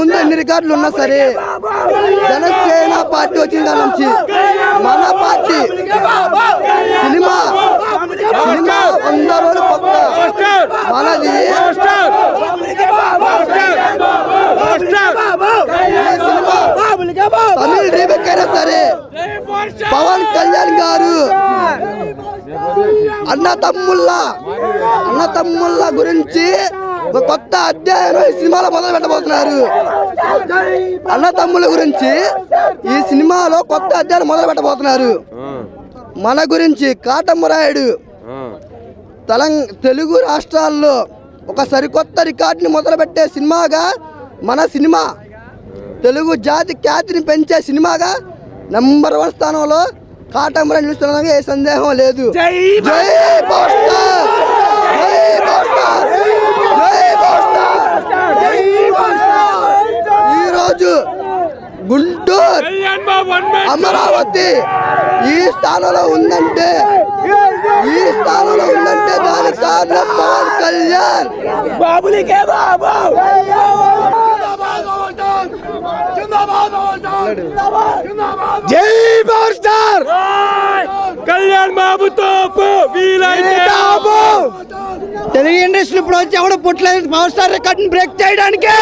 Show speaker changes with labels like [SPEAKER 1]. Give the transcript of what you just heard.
[SPEAKER 1] ముందు ఎన్ని రికార్డులు ఉన్నా సరే జనసేన పార్టీ వచ్చిన దాని నుంచి మన పార్టీ సినిమా సినిమా వంద రోజులు పక్క. మనది సినిమా తమిళ రీమేక్ అయినా సరే పవన్ కళ్యాణ్ గారు అన్న తమ్ముళ్ళ అన్న తమ్ముళ్ళ గురించి కొత్త అధ్యాయం ఈ సినిమాలో మొదలు పెట్టబోతున్నారు. అన్న తమ్ముళ్ళ గురించి ఈ సినిమాలో కొత్త అధ్యాయం మొదలు పెట్టబోతున్నారు. మన గురించి కాటమ్మరాయుడు తెలంగ తెలుగు రాష్ట్రాల్లో ఒక సరికొత్త రికార్డుని మొదలుపెట్టే సినిమాగా మన సినిమా తెలుగు జాతి ఖ్యాతిని పెంచే సినిమాగా నెంబర్ వన్ స్థానంలో కాటంబర నిలుస్తున్నదానికి ఏ సందేహం లేదు. జై పవర్ స్టార్! జై పవర్ స్టార్! జై పవర్ స్టార్! గుంటూరు అమరావతి ఈ స్థానంలో ఉందంటే ఈ స్థానంలో ఉందంటే దానికి కారణం పవన్ కళ్యాణ్.
[SPEAKER 2] బాబులికే బాబు!
[SPEAKER 1] జై పవర్ స్టార్
[SPEAKER 2] కళ్యాణ్ బాబుతో వీలైతే
[SPEAKER 1] తెలుగు ఇండస్ట్రీ ఇప్పుడు వచ్చి ఎవడు పుట్టలేదు పవర్ స్టార్ రికార్డ్ బ్రేక్ చేయడానికి!